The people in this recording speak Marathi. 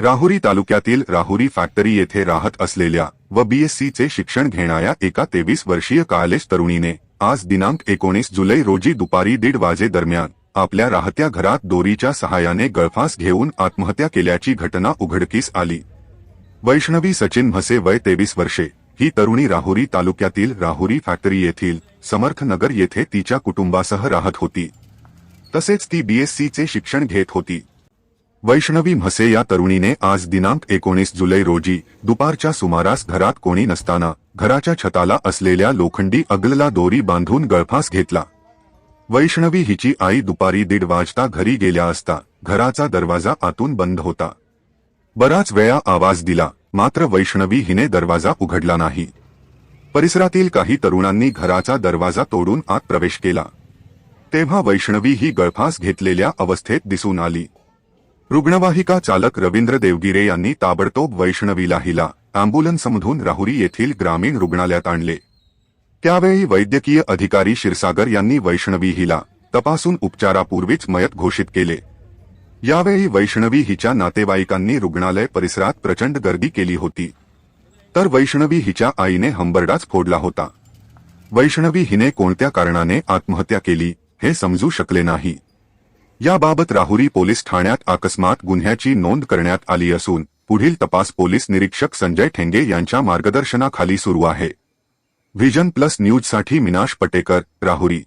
राहुरी तालुक्यातील राहुरी फॅक्टरी येथे राहत असलेल्या व बीएससीचे शिक्षण घेणाऱ्या एका तेवीस वर्षीय कालेश तरुणीने आज दिनांक एकोणीस जुलै रोजी दुपारी दीड वाजे दरम्यान आपल्या राहत्या घरात दोरीच्या सहाय्याने गळफास घेऊन आत्महत्या केल्याची घटना उघडकीस आली. वैष्णवी सचिन म्हसे वय तेवीस वर्षे. ही तरुणी राहुरी तालुक्यातील राहुरी फॅक्टरी येथील समर्थनगर येथे तिच्या कुटुंबासह राहत होती. तसेच ती बीएससीचे शिक्षण घेत होती. वैष्णवी म्हसे या तरुणीने आज दिनांक एकोणीस जुलै रोजी दुपारच्या सुमारास घरात कोणी नसताना घराच्या छताला असलेल्या लोखंडी अगलला दोरी बांधून गळफास घेतला. वैष्णवी हिची आई दुपारी दीड वाजता घरी गेल्या असता घराचा दरवाजा आतून बंद होता. बराच वेळा आवाज दिला मात्र वैष्णवी हिने दरवाजा उघडला नाही. परिसरातील काही तरुणांनी घराचा दरवाजा तोडून आत प्रवेश केला. तेव्हा वैष्णवी ही गळफास घेतलेल्या अवस्थेत दिसून आली. रुग्णवाहिका चालक रवींद्र देवगिरे यांनी ताबडतोब वैष्णवीला हिला अँब्युलन्समधून राहुरी येथील ग्रामीण रुग्णालयात आणले. त्यावेळी वैद्यकीय अधिकारी क्षीरसागर यांनी वैष्णवी हिला तपासून उपचारापूर्वीच मयत घोषित केले. यावेळी वैष्णवी हिच्या नातेवाईकांनी रुग्णालय परिसरात प्रचंड गर्दी केली होती. तर वैष्णवी हिच्या आईने हंबरडाच फोडला होता. वैष्णवी हिने कोणत्या कारणाने आत्महत्या केली हे समजू शकले नाही. याबाबत राहुरी पोलीस ठाण्यात अकस्मात गुन्ह्याची नोंद करण्यात आली असून पुढील तपास पोलीस निरीक्षक संजय ठेंगे यांच्या मार्गदर्शनाखाली सुरू आहे. व्हिजन प्लस न्यूजसाठी मिनाश पटेकर राहुरी.